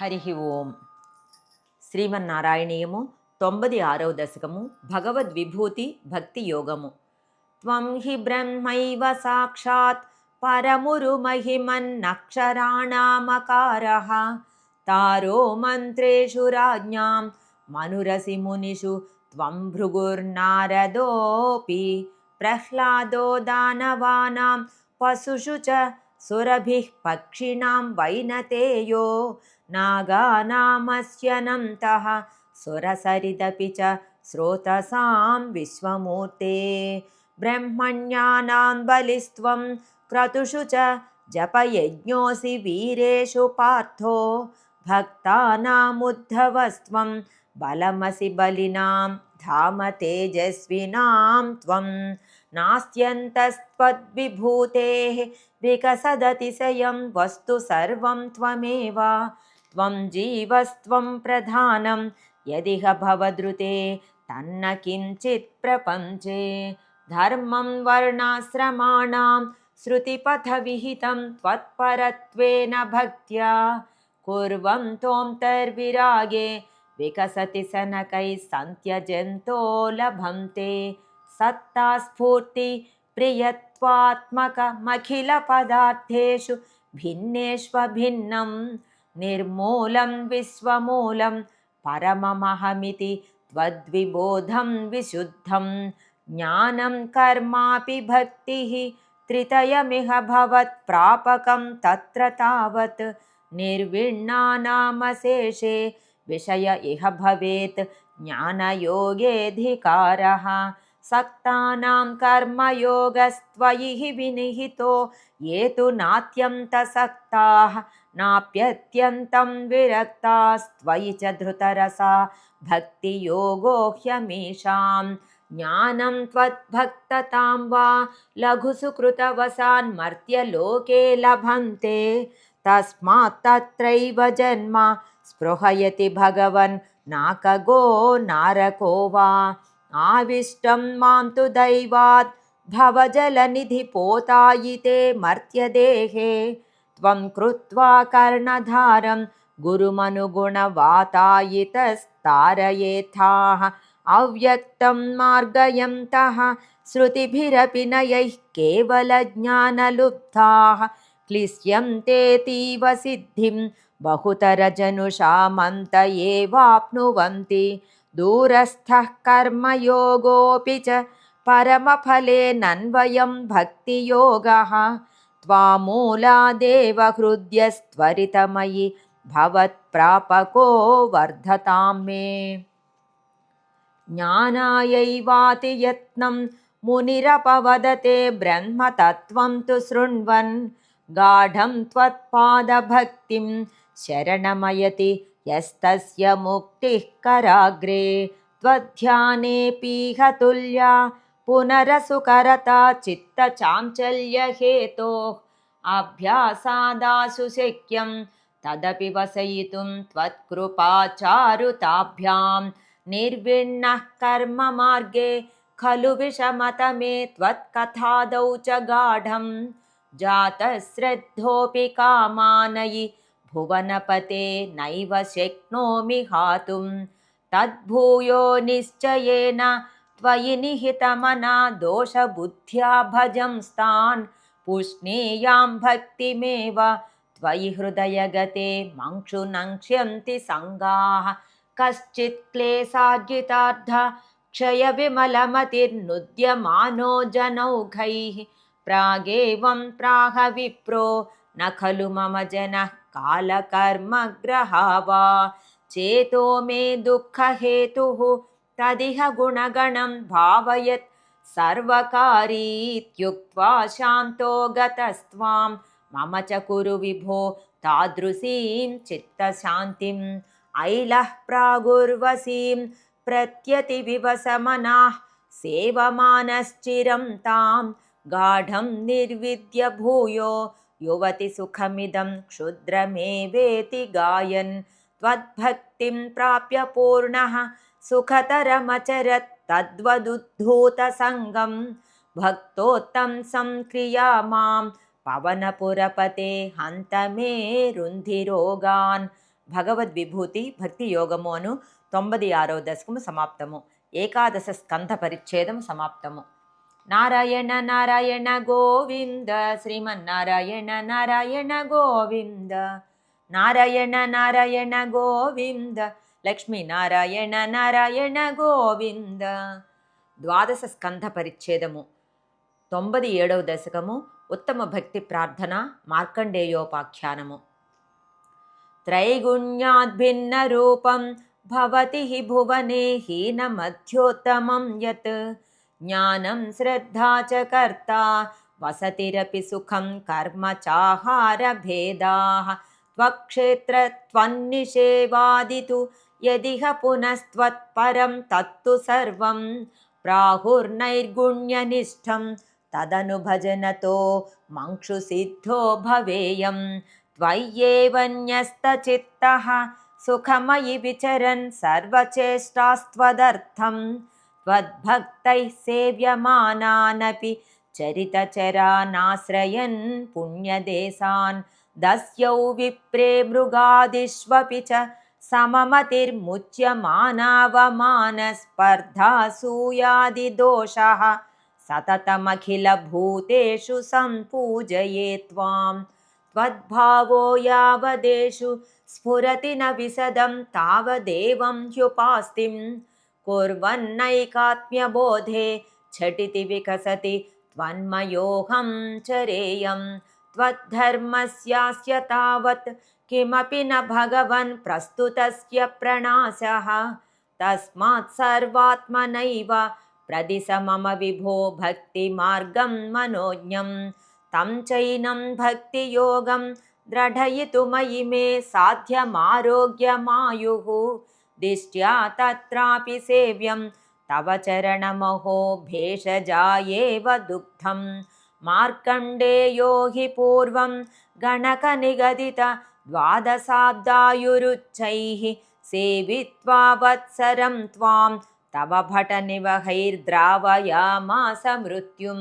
హరి ఓం శ్రీమన్నారాయణీయము తొంభది ఆరవ దశకము భగవద్విభూతి భక్తి యోగము త్వం హి బ్రహ్మైవ సాక్షాత్ పరమురు మహిమన్నక్షరాణామకార తారో మంత్రేషు राज्ञां మనురసి మునిషు त्वं भृगुर्नारदोऽपि। प्रह्लादो दानवानां पशुषु च सुरभिः पक्षिणां वैनतेयो। नागानामस्यनन्तः सुरसरिदपि च स्रोतसां विश्वमूर्ते। ब्रह्मण्यानां बलिस्त्वं क्रतुषु च जपयज्ञोऽसि वीरेषु पार्थो। भक्तानामुद्धवस्त्वं बलमसि बलिनां धाम तेजस्विनां त्वं। नास्त्यन्तस्त्वद्विभूतेः विकसदतिशयं वस्तु सर्वं त्वमेव त्वं जीवस्त्वं प्रधानं। यदिह भवदृते तन्न किञ्चित् प्रपञ्चे। धर्मं वर्णाश्रमाणां श्रुतिपथविहितं त्वत्परत्वेन भक्त्या। कुर्वं त्वं विकसति सनकैः सन्त्यजन्तो लभन्ते। सत्तास्फूर्ति प्रियत्वात्मकमखिलपदार्थेषु भिन्नेष्वभिन्नं निर्मूलं विश्वमूलं परममहमिति त्वद्विबोधं विशुद्धं ज्ञानं कर्मापि भक्तिः त्रितयमिह भवत्प्रापकं तत्र तावत् निर्विण्णानामशेषे विषय इह भवेत् ज्ञानयोगेऽधिकारः सक्तानां कर्मयोगस्त्वयि विनिहितो ये तु नात्यन्तसक्ताः नाप्यत्यन्तं विरक्तास्त्वयि च धृतरसा भक्तियोगो ह्यमीषां ज्ञानं त्वद्भक्ततां वा लघुसुकृतवसान्मर्त्यलोके लभन्ते। तस्मात् तत्रैव जन्म स्पृहयति भगवन् नाकगो नारको वा। आविष्टं मां तु दैवात् भवजलनिधिपोतायिते मर्त्यदेहे त्वं कृत्वा कर्णधारं गुरुमनुगुणवातायितस्तारयेथाः। अव्यक्तं मार्गयन्तः श्रुतिभिरपि नयैः केवलज्ञानलुब्धाः। क्लिश्यन्तेतीव सिद्धिं बहुतरजनुषामन्त एवाप्नुवन्ति। दूरस्थः कर्मयोगोऽपि च परमफलेनन्वयं भक्तियोगः त्वामूलादेव हृद्यस्त्वरितमयि भवत्प्रापको वर्धतां मे। ज्ञानायैवाति यत्नं मुनिरपवदते ब्रह्मतत्त्वं तु शृण्वन्। गाढं त्वत्पादभक्तिं शरणमयति यस्तस्य मुक्तिः कराग्रे। त्वध्यानेऽपीह तुल्या पुनरसुकरता चित्तचाञ्चल्यहेतोः अभ्यासादाशु शक्यं तदपि वसयितुं त्वत्कृपाचारुताभ्यां निर्विण्णः कर्ममार्गे खलु विषमतमे त्वत्कथादौ च गाढं जातश्रद्धोऽपि कामानयि भुवनपते नैव शक्नोमि हातुं तद्भूयो निश्चयेन त्वयि निहितमना दोषबुद्ध्या भजंस्तान् पुष्णेयां भक्तिमेव त्वयि हृदयगते मङ्क्षुनङ्क्ष्यन्ति सङ्गाः। कश्चित् क्लेशार्जितार्ध क्षयविमलमतिर्नुद्यमानो जनौघैः। प्रागेवं प्राह विप्रो न खलु मम जनः कालकर्मग्रहा वा। चेतो मे दुःखहेतुः तदिह गुणगणं भावयत् सर्वकारीत्युक्त्वा शान्तो गतस्त्वां। मम च कुरु विभो तादृशीं चित्तशान्तिम्। ऐलः प्रागुर्वसीं प्रत्यतिविवसमनाः। सेवमानश्चिरं तां गाढं निर्विद्य भूयो। युवति सुखमिदं क्षुद्रमेवेति गायन्। त्वद्भक्तिं प्राप्य पूर्णः सुखतरमचरत् तद्वदुद्धूतसङ्गं भक्तोत्तं संक्रिया मां पवनपुरपते हन्त मे रुन्धिरोगान् భగవద్విభూతి భక్తి యోగము అను తొంభై ఆరో దశకము సమాప్తము ఏకాదశ స్కంధ పరిచ్ఛేదము సమాప్తము నారాయణ నారాయణ గోవింద శ్రీమన్నారాయణ నారాయణ గోవింద నారాయణ నారాయణ గోవింద లక్ష్మీ నారాయణ నారాయణ గోవింద. ద్వాదశ స్కంధ పరిచ్ఛేదము. తొంభై ఏడవ దశకము. ఉత్తమ భక్తి ప్రార్థన మార్కండేయోపాఖ్యానము. త్రైగుణ్యాద్భిన్న రూపం భవతి హి భువనే హీన మధ్యోత్తమం యత్. జ్ఞానం శ్రద్ధా చ కర్త వసతిరపి సుఖం కర్మ చాహార భేదా. త్వక్షేత్ర త్వన్నిషేవాదితు यदिह पुनस्त्वत्परं तत्तु सर्वं प्राहुर्नैर्गुण्यनिष्ठं तदनुभजनतो मङ्क्षुसिद्धो भवेयं। त्वय्येवन्यस्तचित्तः सुखमयि विचरन् सर्वचेष्टास्त्वदर्थं। त्वद्भक्तैः सेव्यमानानपि चरितचरानाश्रयन् पुण्यदेशान्। दस्यौ विप्रे मृगादिष्वपि च सममतिर्मुच्यमानावमानस्पर्धासूयादिदोषः सततमखिलभूतेषु सम्पूजये त्वां। त्वद्भावो यावदेषु स्फुरति न विशदं तावदेवं ह्युपास्तिं। कुर्वन्नैकात्म्यबोधे झटिति विकसति त्वन्मयोऽहं चरेयम् त्वद्धर्मस्यास्य तावत् किमपि न भगवन् प्रस्तुतस्य प्रणाशः। तस्मात् सर्वात्मनैव प्रदिश मम विभो भक्तिमार्गं मनोज्ञं तं चैनं भक्तियोगं द्रढयितुमयि मे साध्यमारोग्यमायुः। दिष्ट्या तत्रापि सेव्यं तव चरणमहो भेषजायेव दुग्धम्। मार्कण्डेयो हि पूर्वं गणकनिगदित द्वादशाब्दायुरुच्चैः सेवित्वा वत्सरं त्वां तव भटनिवहैर्द्रावयामास मृत्युं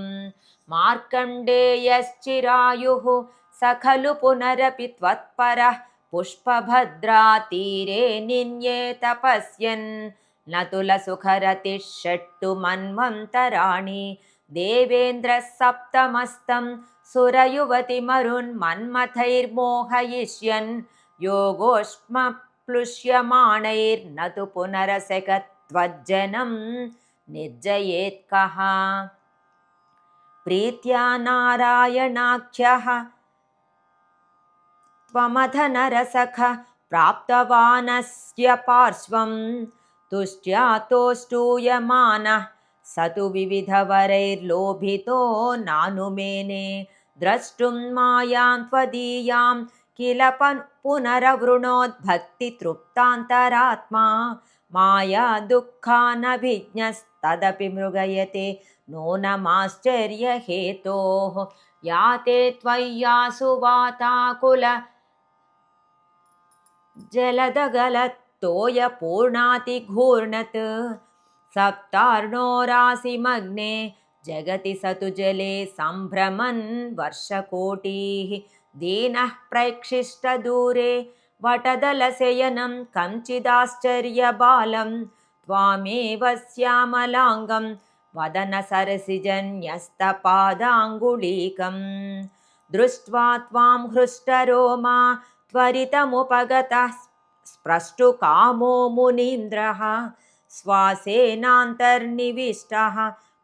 मार्कण्डेयश्चिरायुः स खलु पुनरपि त्वत्परः पुष्पभद्रातीरे निन्ये तपस्यन्। न तुलसुखरतिः षट्टु मन्वन्तराणि। देवेन्द्रः सप्तमस्तं सुरयुवतिमरुन्मन्मथैर्मोहयिष्यन् योगोष्मप्लुष्यमाणैर्न तु पुनरसकत्वज्जनं निर्जयेत् कः? प्रीत्या नारायणाख्यः। त्वमधनरसख प्राप्तवानस्य पार्श्वं तुष्ट्या तोष्टूयमानः स तु विविधवरैर्लोभितो नानुमेने द्रष्टुं मायां त्वदीयां किल पुनरवृणोद्भक्तितृप्तान्तरात्मा। माया दुःखानभिज्ञस्तदपि मृगयते नूनमाश्चर्यहेतोः। या ते त्वय्यासु वाताकुल जलदगलत्तोयपूर्णातिघूर्णत्। सप्तार्णोरासिमग्ने जगति स तु जले सम्भ्रमन् वर्षकोटिः। दीनः प्रैक्षिष्टदूरे वटदलशयनं कञ्चिदाश्चर्यबालं त्वामेव श्यामलाङ्गं वदनसरसिजन्यस्तपादाङ्गुलीकं दृष्ट्वा त्वां हृष्टरोमा त्वरितमुपगतः स्प्रष्टुकामो मुनीन्द्रः। श्वासेनान्तर्निविष्टः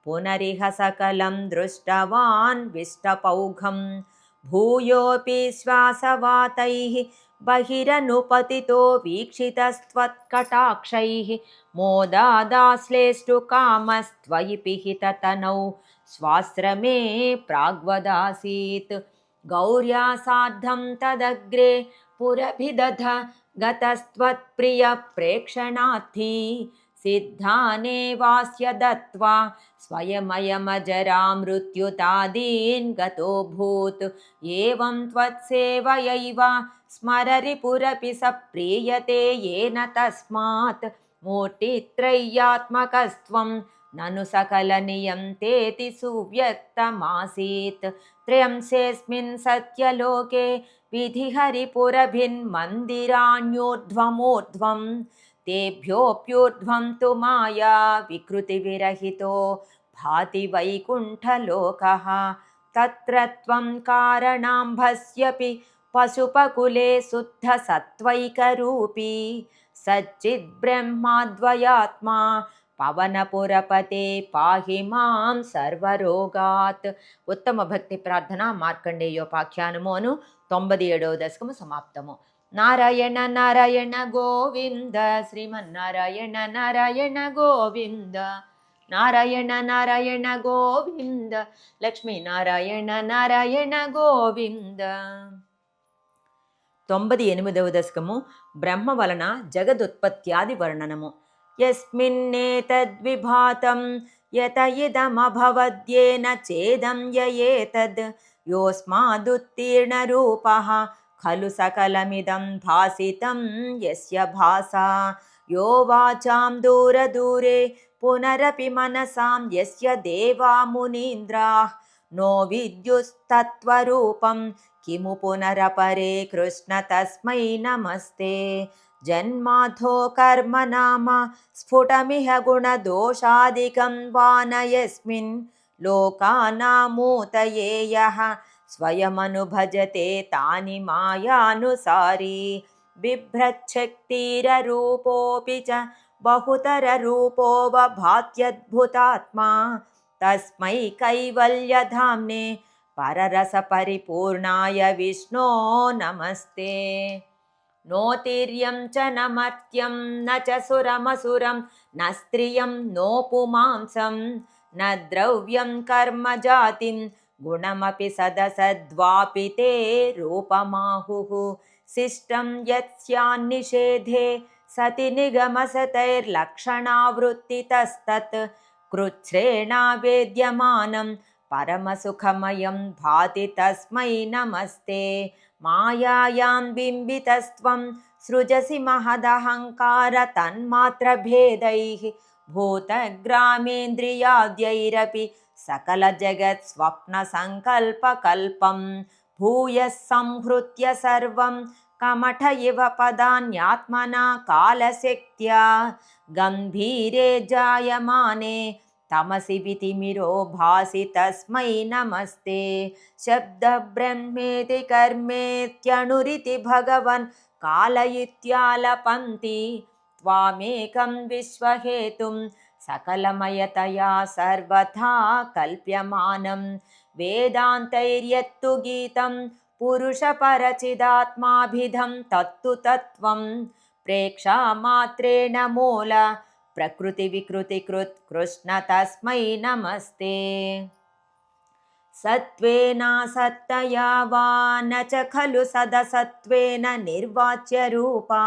पुनरिह सकलं दृष्टवान् विष्टपौघं। भूयोऽपि श्वासवातैः बहिरनुपतितो वीक्षितस्त्वत्कटाक्षैः। मोदादाश्लेष्टुकामस्त्वयि पिहिततनौ। स्वाश्रमे प्राग्वदासीत्। गौर्या सार्धं तदग्रे पुरभिदध गतस्त्वत्प्रियप्रेक्षणार्थी सिद्धानेवास्य दत्त्वा स्वयमयमजरा मृत्युतादीन् गतोऽभूत्। एवं त्वत्सेवयैव स्मररिपुरपि स प्रीयते येन तस्मात् मूर्तित्रय्यात्मकस्त्वं ननु सकलनियन्तेति सुव्यक्तमासीत्। त्र्यंसेऽस्मिन् सत्यलोके विधिहरिपुरभिन्मन्दिराण्योर्ध्वमूर्ध्वं तेभ्योऽप्यूर्ध्वं तु माया विकृतिविरहितो भाति वैकुण्ठलोकः तत्र त्वं कारणाम्भस्यपि पशुपकुले शुद्धसत्त्वैकरूपी सच्चिद्ब्रह्माद्वयात्मा పవనపురపతే పాహి మాం సర్వరోగాత్ ఉత్తమ భక్తి ప్రార్థన మార్కండేయోపాఖ్యానము అను తొంభై ఏడవ దశకము సమాప్తము నారాయణ నారాయణ గోవింద శ్రీమన్నారాయణ నారాయణ గోవింద నారాయణ నారాయణ గోవింద లక్ష్మీ నారాయణ నారాయణ గోవింద. తొంభై ఎనిమిదవ దశకము బ్రహ్మ వలన జగదుత్పత్యాది వర్ణనము. యస్మిన్నేతద్విభాతం యత ఇదమభవద్యేన చేదం యయేతద్ యోస్మాదుత్తీర్ణరూప खलु सकलमिदं भासितं यस्य भासा। यो वाचां दूरदूरे पुनरपि मनसां यस्य देवा मुनीन्द्राः। नो विद्युस्तत्त्वरूपं किमु पुनरपरे कृष्ण तस्मै नमस्ते। जन्माथो कर्म नाम स्फुटमिह गुणदोषादिकं वा न यस्मिन् लोकानामूतये यः स्वयमनुभजते तानि मायानुसारी। बिभ्रच्छक्तिररूपोऽपि च बहुतररूपोऽवभात्यद्भुतात्मा। तस्मै कैवल्यधाम्ने पररसपरिपूर्णाय विष्णो नमस्ते। नोतिर्यं च न मर्त्यं न च सुरमसुरं न स्त्रियं नोपुमांसं न द्रव्यं कर्म जातिं गुणमपि सदसद्वापि ते रूपमाहुः। शिष्टं यत्स्यान्निषेधे सति निगमसतैर्लक्षणावृत्तितस्तत् कृच्छ्रेणावेद्यमानं परमसुखमयं भाति तस्मै नमस्ते। मायायां बिम्बितस्त्वं सृजसि महदहङ्कारतन्मात्रभेदैः। भूतग्रामेन्द्रियाद्यैरपि सकलजगत्स्वप्नसङ्कल्पकल्पं भूयः संहृत्य सर्वं कमठ इव पदान्यात्मना कालशक्त्या गम्भीरे जायमाने तमसि वितिमिरो भासि तस्मै नमस्ते। शब्दब्रह्मेति कर्मेत्यणुरिति भगवन् कालयित्यालपन्ति। त्वामेकं विश्वहेतुं सकलमयतया सर्वथा कल्प्यमानं। वेदान्तैर्यत्तु गीतं पुरुषपरचिदात्माभिधं तत्तु तत्त्वं। प्रेक्षामात्रेण मूल प्रकृतिविकृतिकृत् कृष्ण तस्मै नमस्ते। सत्त्वेनासत्तया वा न च खलु सदसत्त्वेन निर्वाच्यरूपा।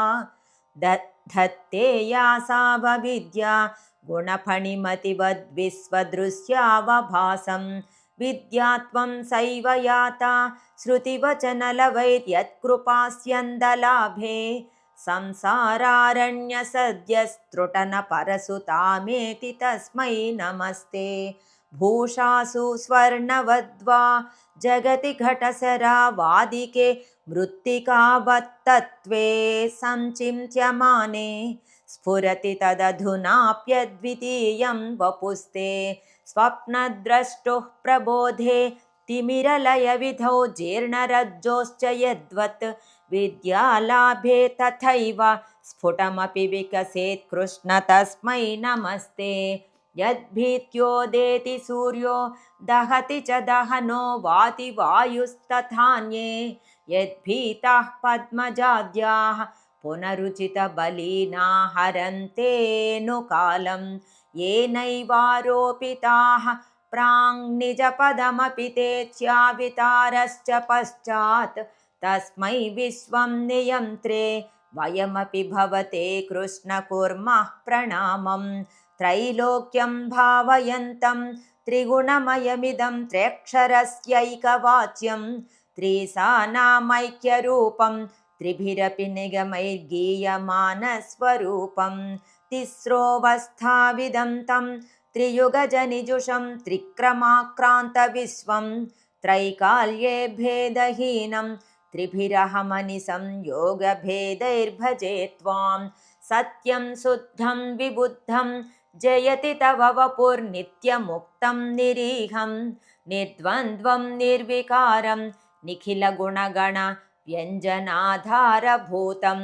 धत्ते या सा भविद्या गुणफणिमतिवद्विश्वदृश्यावभासं विद्यात्वं सैव याता श्रुतिवचनलवैर्यत्कृपास्यन्दलाभे संसारारण्यसद्यस्त्रुटनपरसुतामेति तस्मै नमस्ते। भूषासु स्वर्णवद्वा जगति घटसरावादिके मृत्तिकावत्तत्त्वे सञ्चिन्त्यमाने स्फुरति तदधुनाप्यद्वितीयं वपुस्ते स्वप्नद्रष्टुः प्रबोधे तिमिरलयविधौ जीर्णरज्जोश्च यद्वत् विद्यालाभे तथैव स्फुटमपि विकसेत् कृष्ण तस्मै नमस्ते। यद्भीत्योदेति सूर्यो दहति च दहनो वाति वायुस्तथान्ये यद्भीताः पद्मजाद्याः पुनरुचितबलिना हरन्तेऽनुकालं येनैवारोपिताः प्राङ्निजपदमपि ते च्यावितारश्च पश्चात् तस्मै विश्वं नियन्त्रे वयमपि भवते कृष्ण कुर्मः प्रणामं त्रैलोक्यं भावयन्तं त्रिगुणमयमिदं त्र्यक्षरस्यैकवाच्यं त्रिसानामैक्यरूपं त्रिभिरपि निगमैर्गीयमानस्वरूपं तिस्रोऽवस्थाविदं तं त्रियुगजनिजुषं त्रिक्रमाक्रान्तविश्वं त्रैकाल्ये भेदहीनं त्रिभिरहमनिसं योगभेदैर्भजे त्वां सत्यं शुद्धं विबुद्धं जयति तव वपुर्नित्यमुक्तं निरीहं निर्द्वन्द्वं निर्विकारं निखिलगुणगणव्यञ्जनाधारभूतं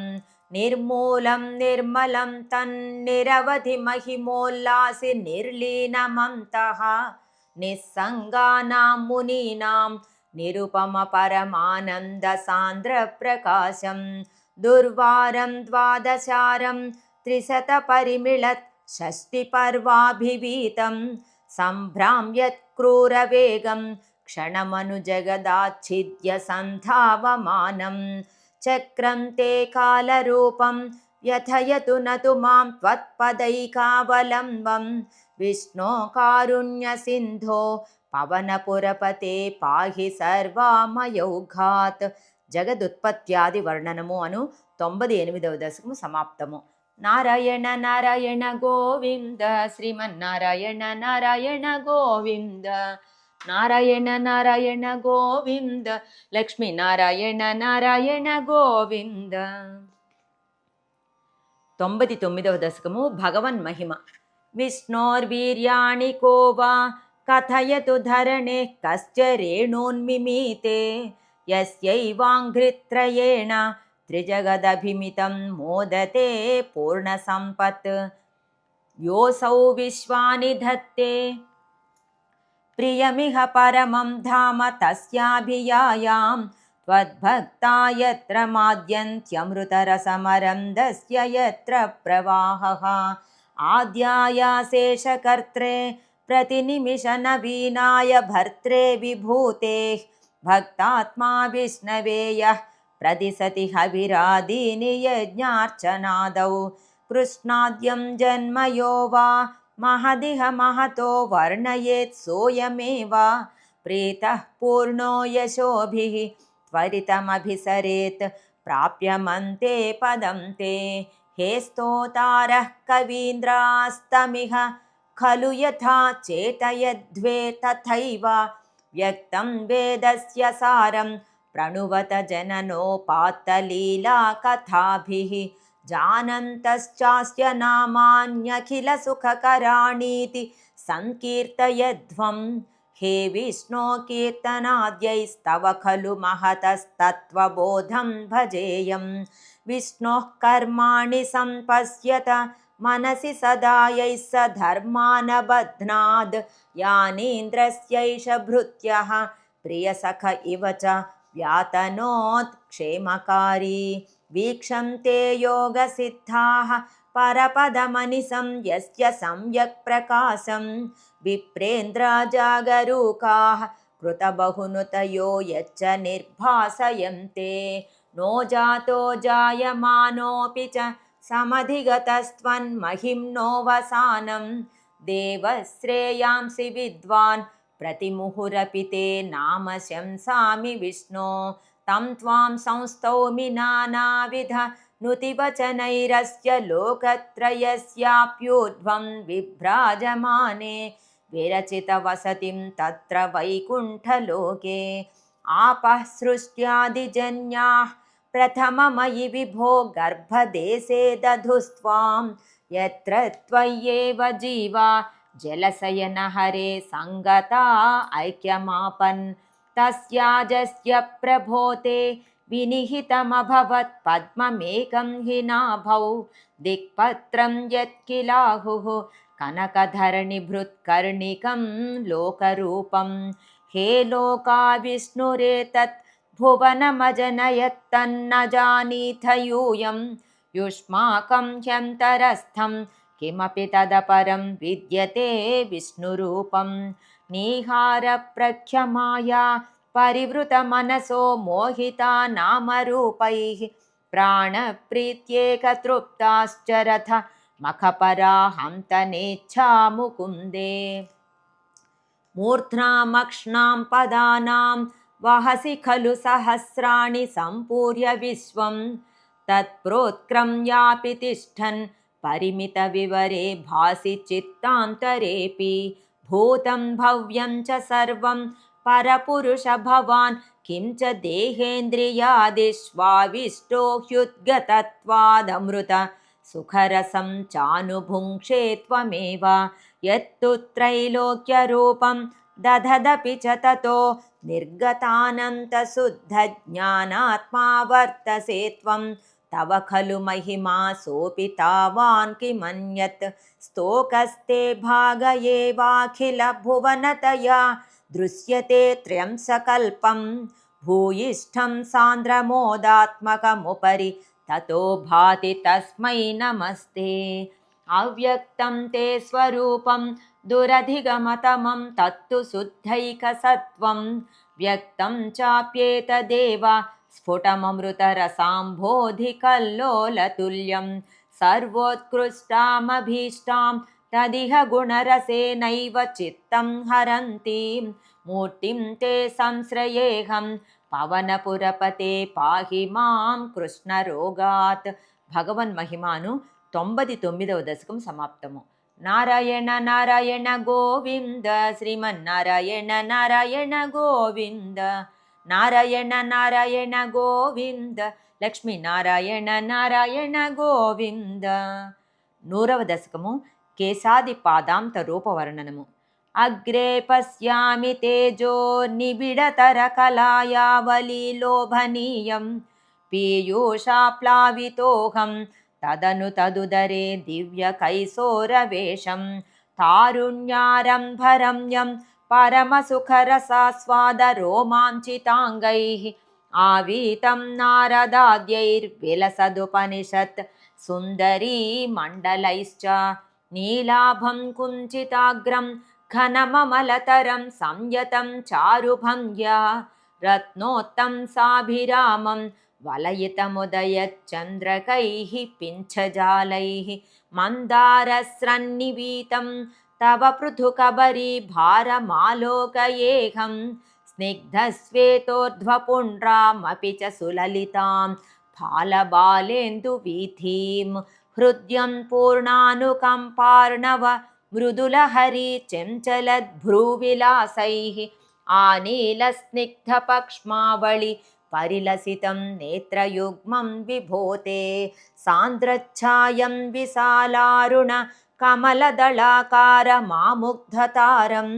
निर्मूलं निर्मलं तन्निरवधिमहिमोल्लासि निर्लीनमन्तः निस्सङ्गानां मुनीनां निरुपमपरमानन्दसान्द्रप्रकाशं दुर्वारं द्वादशारं त्रिशतपरिमिळत् षष्टिपर्वाभिवीतं క్షణమను జగదాచ్ఛిద్య సంధావమానం. చక్రం తే కాలరూపం యథయతు నతు మాం త్వత్పదైకావలంబం. విష్ణో కారుణ్య సింధో పవనపురపతే పాహి సర్వామయౌఘాత్. జగదుత్పత్యాది వర్ణనము అను తొంభై ఎనిమిదవ దశకము సమాప్తము. నారాయణ నారాయణ గోవింద. శ్రీమన్నారాయణ నారాయణ గోవింద. నారాయణ నారాయణ గోవింద లక్ష్మీ నారాయణ నారాయణ గోవింద తొంభై తొమ్మిదవ దశకము భగవన్ మహిమ విష్ణోర్వీర్యాణి కోవా కథయతు ధరణే కశ్చ రేణోన్మిమీతే యస్యైవాంఘ్రిత్రయేణ त्रिजगदभिमितं मोदते पूर्णसम्पत् योऽसौ विश्वानि धत्ते प्रियमिह परमं धाम तस्याभियायां त्वद्भक्ता यत्र माद्यन्त्यमृतरसमरन्दस्य यत्र प्रवाहः। आद्यायाशेषकर्त्रे प्रतिनिमिषनवीनाय भर्त्रे विभूतेः भक्तात्मा विष्णवे यः प्रदिशति हविरादीनि यज्ञार्चनादौ। कृष्णाद्यं जन्म यो वा महदिह महतो वर्णयेत् सोऽयमेव। प्रीतः पूर्णो यशोभिः त्वरितमभिसरेत् प्राप्यमन्ते पदं ते। हे स्तोतारः कवीन्द्रास्तमिह खलु यथा चेतयद्वे तथैव। व्यक्तं वेदस्य सारं प्रणुवत जननोपात्तलीलाकथाभिः जानन्तश्चास्य नामान्यखिलसुखकराणीति सङ्कीर्तयध्वं हे विष्णो कीर्तनाद्यैस्तव खलु महतस्तत्त्वबोधं भजेयं विष्णोः कर्माणि सम्पश्यत मनसि सदा यैः स धर्मानबध्नाद्। यानीन्द्रस्यैष भृत्यः प्रियसख इव च व्यातनोत् क्षेमकारी वीक्षं ते योगसिद्धाः परपदमनिसं यस्य सम्यक् प्रकाशं। विप्रेन्द्रजागरूकाः कृतबहुनुतयो यच्च निर्भासयन्ते। नो जातो जायमानोऽपि च समधिगतस्त्वन्महिम्नोऽवसानं देवश्रेयांसि विद्वान् प्रतिमुहुरपि ते नाम शंसामि विष्णो तं त्वां संस्तौमि नानाविध नुतिवचनैरस्य लोकत्रयस्याप्योध्वं विभ्राजमाने विरचितवसतिं तत्र वैकुण्ठलोके। आपः सृष्ट्यादिजन्याः प्रथममयि विभो गर्भदेशे दधुस्त्वां यत्र त्वय्येव जीवा जलशयनहरे सङ्गता ऐक्यमापन् तस्याजस्य प्रभोते विनिहितमभवत् पद्ममेकं हि नाभौ। दिक्पत्रं यत्किलाहुः कनकधरणिभृत्कर्णिकं लोकरूपं। हे लोका विष्णुरेतत् भुवनमजनयत्तन्न जानीथ यूयं युष्माकं ह्यन्तरस्थं किमपि तदपरं विद्यते विष्णुरूपं निहारप्रख्यमाया परिवृतमनसो मोहिता नामरूपैः प्राणप्रीत्येकतृप्ताश्च रथ मखपराहं तनेच्छा मुकुन्दे मूर्ध्नामक्ष्णां पदानां वहसि खलु सहस्राणि सम्पूर्य विश्वं। तत्प्रोत्क्रम्यापि तिष्ठन् परिमितविवरे भासि चित्तान्तरेऽपि भूतं भव्यं च सर्वं परपुरुष भवान्। किं च देहेन्द्रियादिष्वाविष्टो ह्युद्गतत्वादमृत। सुखरसं चानुभुङ्क्षे त्वमेव। यत्तु त्रैलोक्यरूपं दधदपि च ततो। निर्गतानन्तशुद्धज्ञानात्मा वर्तसे त्वं तव खलु महिमा सोऽपि तावान् किमन्यत्? स्तोकस्ते भाग एवाखिलभुवनतया दृश्यते त्रयं सकल्पं भूयिष्ठं सान्द्रमोदात्मकमुपरि ततो भाति तस्मै नमस्ते। अव्यक्तं ते स्वरूपं दुरधिगमतमं तत्तु शुद्धैकसत्त्वं। व्यक्तं चाप्येतदेव स्फुटममृतरसाम्भोधिकल्लोलतुल्यं सर्वोत्कृष्टामभीष्टां तदिह गुणरसेनैव चित्तं हरन्तीं मूर्तिं ते संश्रयेऽहं పవనపురపతే పాహి మాం కృష్ణరోగాత్ భగవన్ మహిమాను తొంభది తొమ్మిదవ దశకం సమాప్తము నారాయణ నారాయణ గోవింద శ్రీమన్నారాయణ నారాయణ గోవింద నారాయణ నారాయణ గోవింద. లక్ష్మీ నారాయణ నారాయణ గోవింద. నూరవ దశకము కేశాది పాదాంత రూపవర్ణనము. అగ్రే పశ్యామి తేజో నిబిడతర కళాయావలి పీయూషాప్లావితోహం తదను తదుదరే దివ్య కైసోరవేషం. తారుణ్యారంభరమ్యం परमसुखरसास्वादरोमाञ्चिताङ्गैः आवीतं नारदाद्यैर्विलसदुपनिषत् सुन्दरी मण्डलैश्च नीलाभं कुञ्चिताग्रं घनममलतरं संयतं चारुभङ्ग्या रत्नोत्तं साभिरामं वलयितमुदयच्चन्द्रकैः पिञ्छजालैः मन्दारस्रन्निवीतं तव पृथुकबरी भारमालोकयेऽहं स्निग्धस्वेतोर्ध्वपुण्ड्रामपि च सुललितां फालबालेन्दुवीथीं हृद्यं पूर्णानुकम्पार्णव मृदुलहरी चञ्चलद्भ्रूविलासैः। आनीलस्निग्धपक्ष्मावळि परिलसितं नेत्रयुग्मं विभोते। सान्द्रच्छायं विशालारुण कमलदलाकारमामुग्धतारं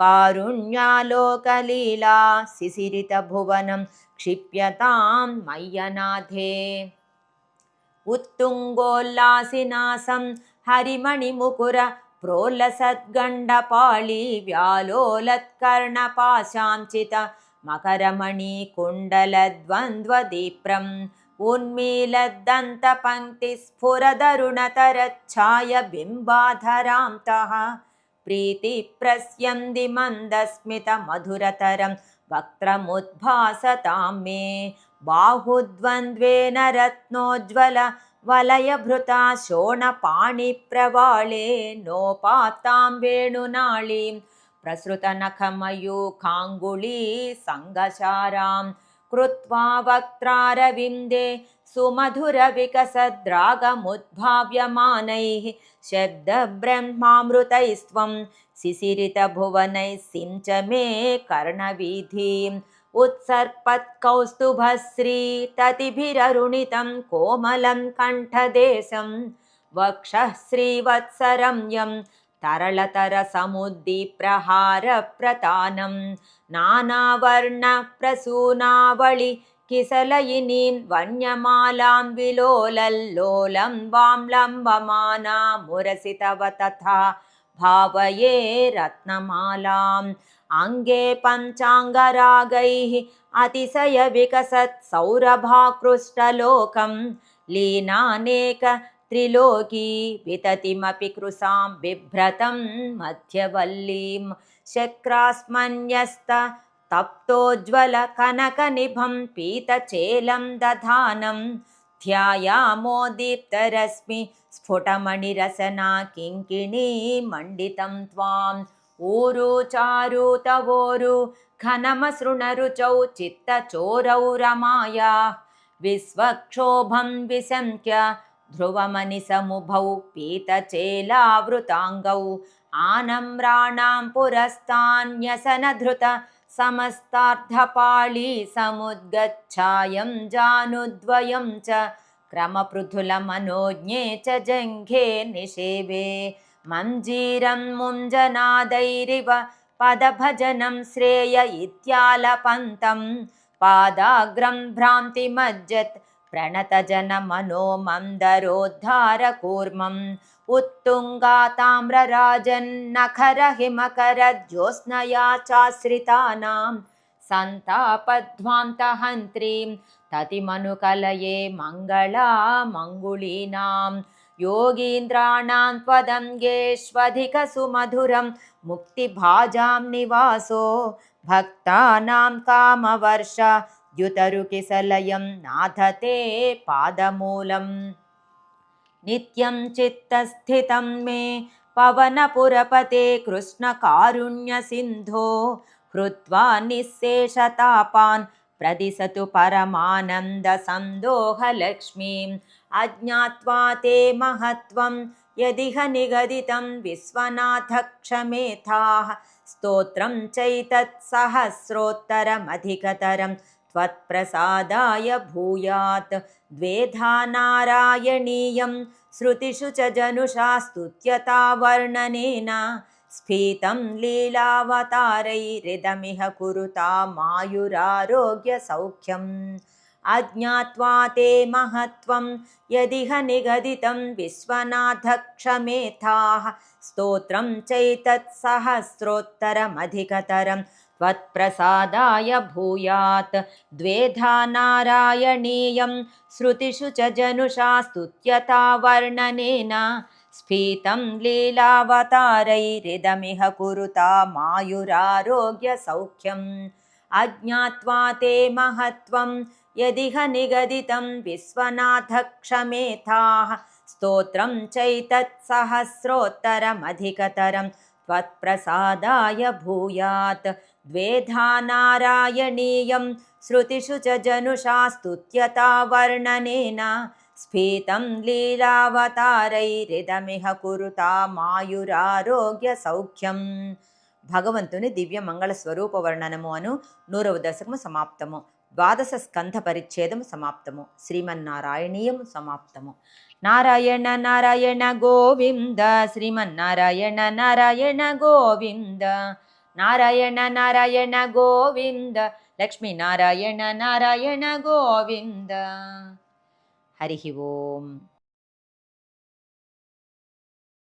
कारुण्यालोकलीला शिशिरितभुवनं क्षिप्यतां मय्यनाथे। उत्तुङ्गोल्लासिनासं हरिमणिमुकुर प्रोल्लसद्गण्डपाळी व्यालोलत्कर्णपाशाञ्चित मकरमणिकुण्डलद्वन्द्वदीप्रम् उन्मीलद्दन्तपङ्क्तिस्फुरदरुणतरच्छायबिम्बाधरां तः प्रीतिप्रस्यन्ति मन्दस्मितमधुरतरं वक्त्रमुद्भासतां मे। बाहुद्वन्द्वेन रत्नोज्ज्वल वलयभृता शोणपाणिप्रवाळे नोपात्तां वेणुनाळीं। प्रसृतनखमयूखाङ्गुली सङ्गशारां कृत्वा वक्त्रारविन्दे सुमधुरविकसद्रागमुद्भाव्यमानैः शब्दब्रह्मामृतैस्त्वं शिशिरितभुवनैः सिञ्च मे कर्णवीथीम् उत्सर्पत्कौस्तुभश्रीततिभिररुणितं कोमलं कण्ठदेशं वक्षः श्रीवत्सरम्यं तरलतरसमुद्दीप्रहारप्रतानं नानावर्णप्रसूनावळि किसलयिनीं वन्यमालां विलोलल्लोलं वां लम्बमाना मुरसि तव तथा भावये रत्नमालाम्। अङ्गे पञ्चाङ्गरागैः अतिशयविकसत् सौरभाकृष्टलोकं लीनानेक त्रिलोकी विततिमपि कृशां बिभ्रतं मध्यवल्लीं शक्रास्मन्यस्त तप्तोज्ज्वलकनकनिभं पीतचेलं दधानं ध्यायामो दीप्तरश्मि स्फुटमणिरसना किङ्किणीमण्डितं त्वाम् ऊरु चारु तवोरु घनमसृणरुचौ चित्तचोरौ रमाया विश्वक्षोभं विशङ्क्य ध्रुवमनिसमुभौ पीतचेलावृताङ्गौ आनम्राणां पुरस्तान्यसनधृत समस्तार्धपाळी समुद्गच्छायं जानुद्वयं च क्रमपृथुलमनोज्ञे च जङ्घे निषेवे मञ्जीरं मुञ्जनादैरिव पदभजनं श्रेय इत्यालपन्तं पादाग्रं भ्रान्तिमज्जत् प्रणतजनमनो मन्दरोद्धारकूर्मम् उत्तुङ्गा ताम्रराजन्नखरहिमकरज्योत्स्नया चाश्रितानां सन्तापध्वान्तहन्त्रीं ततिमनुकलये मङ्गला मङ्गुलीनां योगीन्द्राणां त्वदङ्गेष्वधिकसुमधुरं मुक्तिभाजां निवासो भक्तानां कामवर्ष द्युतरुकिसलयं नाथते पादमूलम् नित्यं चित्तस्थितं मे पवनपुरपते कृष्णकारुण्यसिन्धो हृत्वा निःशेषतापान् प्रदिशतु परमानन्दसन्दोहलक्ष्मीम् अज्ञात्वा ते महत्त्वं यदिह निगदितं विश्वनाथक्षमेथाः स्तोत्रं चैतत्सहस्रोत्तरमधिकतरं त्वत्प्रसादाय भूयात्। द्वेधा नारायणीयं श्रुतिषु च जनुषा स्तुत्यता वर्णनेन स्फीतं लीलावतारैरिदमिह कुरुता मायुरारोग्यसौख्यम्। अज्ञात्वा ते महत्त्वं यदिह निगदितं विश्वनाथक्षमेथाः स्तोत्रं चैतत्सहस्रोत्तरमधिकतरं त्वत्प्रसादाय भूयात्। द्वेधा नारायणीयं श्रुतिषु च जनुषा स्तुत्यता वर्णनेन स्फीतं लीलावतारैरिदमिह कुरुता मायुरारोग्यसौख्यम्। अज्ञात्वा ते महत्त्वं यदिह निगदितं विश्वनाथक्षमेथाः स्तोत्रं चैतत्सहस्रोत्तरमधिकतरं त्वत्प्रसादाय भूयात् द्वेधा नारायणीयं श्रुतिषु च जनुषा स्तुत्यता वर्णनेन स्फीतं లీలావతారైరిదమిహ కురుతా మాయురారోగ్యసౌఖ్యం భగవంతుని దివ్య మంగళ స్వరూప వర్ణనము అను నూరవ దశకము సమాప్తము ద్వాదశ స్కంధ పరిచ్ఛేదము సమాప్తము శ్రీమన్నారాయణీయము సమాప్తము నారాయణ నారాయణ గోవింద శ్రీమన్నారాయణ నారాయణ గోవింద ನಾರಾಯಣ ನಾರಾಯಣ ಗೋವಿಂದ ಲಕ್ಷ್ಮೀ ನಾರಾಯಣ ನಾರಾಯಣ ಗೋವಿಂದ ಹರಿ ಓಂ